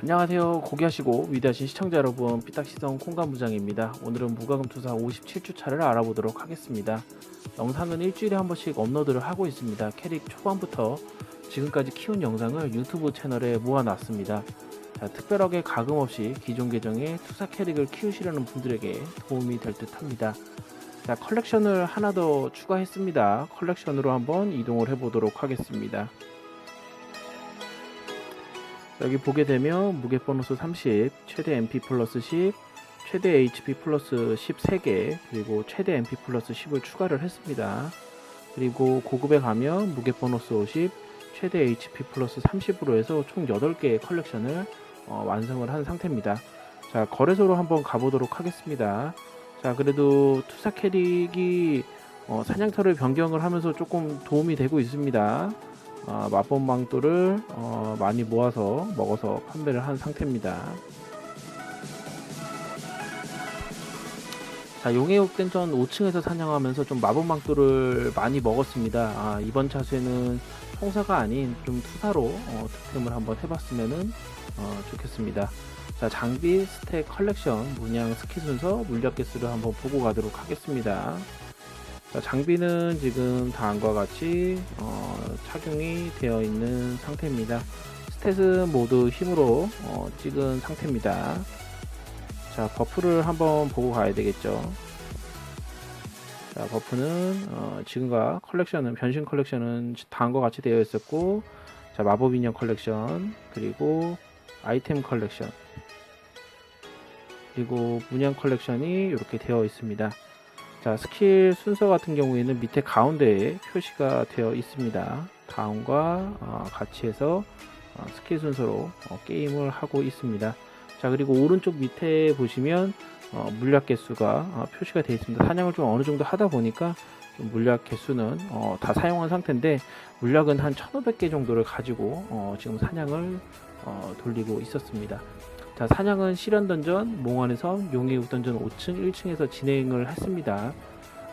안녕하세요. 고귀하시고 위대하신 시청자 여러분, 삐딱시성 콩가무장입니다. 오늘은 무과금 투사 57주차를 알아보도록 하겠습니다. 영상은 일주일에 한 번씩 업로드를 하고 있습니다. 캐릭 초반부터 지금까지 키운 영상을 유튜브 채널에 모아놨습니다. 자, 특별하게 가금 없이 기존 계정에 투사 캐릭을 키우시려는 분들에게 도움이 될 듯 합니다. 자, 컬렉션을 하나 더 추가했습니다. 컬렉션으로 한번 이동을 해보도록 하겠습니다. 여기 보게 되면 무게 보너스 30, 최대 MP 플러스 10, 최대 HP 플러스 13개, 그리고 최대 MP 플러스 10을 추가를 했습니다. 그리고 고급에 가면 무게 보너스 50, 최대 HP 플러스 30으로 해서 총 8개의 컬렉션을 어, 완성을 한 상태입니다. 자, 거래소로 한번 가보도록 하겠습니다. 자, 그래도 투사 캐릭이 어, 사냥터를 변경을 하면서 조금 도움이 되고 있습니다. 어, 마법망토를 어, 많이 모아서 먹어서 판매를 한 상태입니다. 자, 용의 옥된 전 5층에서 사냥하면서 좀 마법망토를 많이 먹었습니다. 아, 이번 차수에는 통사가 아닌 좀 투사로 어, 득템을 한번 해봤으면 어, 좋겠습니다. 자, 장비, 스택, 컬렉션, 문양, 스킬 순서, 물약 개수를 한번 보고 가도록 하겠습니다. 자, 장비는 지금 다음과 같이 어, 착용이 되어 있는 상태입니다. 스탯은 모두 힘으로 어, 찍은 상태입니다. 자, 버프를 한번 보고 가야 되겠죠. 자, 버프는 어, 지금과 컬렉션은 변신 컬렉션은 다음과 같이 되어 있었고, 자, 마법 인형 컬렉션 그리고 아이템 컬렉션 그리고 문양 컬렉션이 이렇게 되어 있습니다. 자, 스킬 순서 같은 경우에는 밑에 가운데에 표시가 되어 있습니다. 다음과 어, 같이 해서 어, 스킬 순서로 어, 게임을 하고 있습니다. 자, 그리고 오른쪽 밑에 보시면 어, 물약 개수가 어, 표시가 되어 있습니다. 사냥을 좀 어느 정도 하다 보니까 좀 물약 개수는 어, 다 사용한 상태인데 물약은 한 1500개 정도를 가지고 어, 지금 사냥을 어, 돌리고 있었습니다. 자, 사냥은 실현 던전, 몽환의 섬, 용의 욱 던전 5층, 1층에서 진행을 했습니다.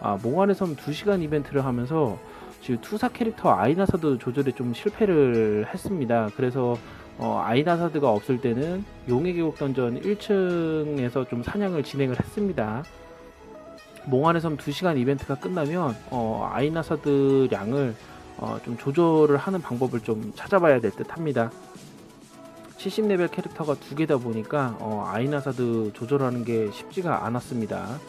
아, 몽환의 섬 2시간 이벤트를 하면서 지금 투사 캐릭터 아이나사드 조절에 좀 실패를 했습니다. 그래서 어, 아이나사드가 없을 때는 용의 계곡 던전 1층에서 좀 사냥을 진행을 했습니다. 몽환의 섬 2시간 이벤트가 끝나면 어, 아이나사드 량을 어, 좀 조절을 하는 방법을 좀 찾아봐야 될 듯 합니다. 70레벨 캐릭터가 두 개다 보니까 어, 아이나사드 조절하는 게 쉽지가 않았습니다.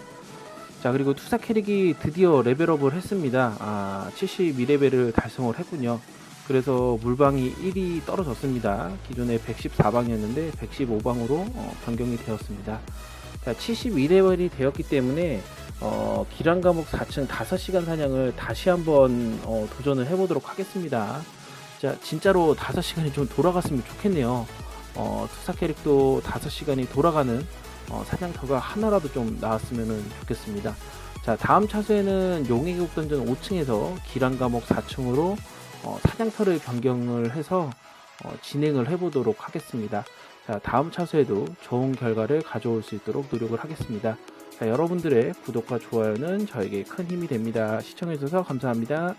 자 그리고 투사 캐릭이 드디어 레벨업을 했습니다. 아 72레벨을 달성을 했군요. 그래서 물방이 1이 떨어졌습니다. 기존에 114방이었는데 115방으로 어, 변경이 되었습니다. 자 72레벨이 되었기 때문에 어, 기란 과목 4층 5시간 사냥을 다시 한번 어, 도전을 해보도록 하겠습니다. 자, 진짜로 5시간이 좀 돌아갔으면 좋겠네요. 어, 투사 캐릭도 5시간이 돌아가는 어, 사냥터가 하나라도 좀 나왔으면 좋겠습니다. 자, 다음 차수에는 용의 계곡 던전 5층에서 기란 과목 4층으로 어, 사냥터를 변경을 해서 어, 진행을 해보도록 하겠습니다. 자, 다음 차수에도 좋은 결과를 가져올 수 있도록 노력을 하겠습니다. 자, 여러분들의 구독과 좋아요는 저에게 큰 힘이 됩니다. 시청해주셔서 감사합니다.